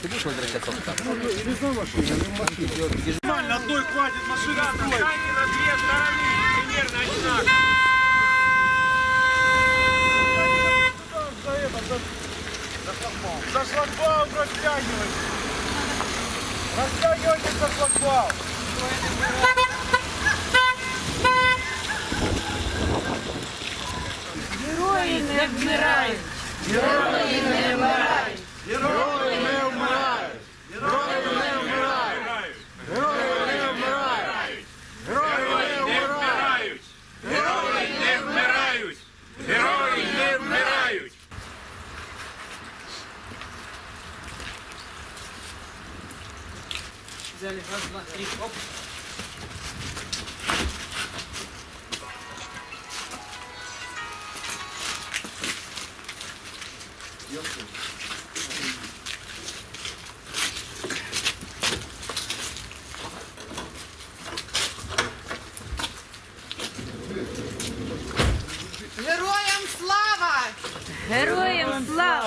Ты будешь возвращаться в штаб? Нормально, одной хватит, машина стой. на две стороны, примерно одинаково. За это, за, за шлагбаум растягивайте. Растягивайте за шлагбаум. Герої не вмирають. Герої не Взяли раз, два, три, оп. Героям слава! Героям слава!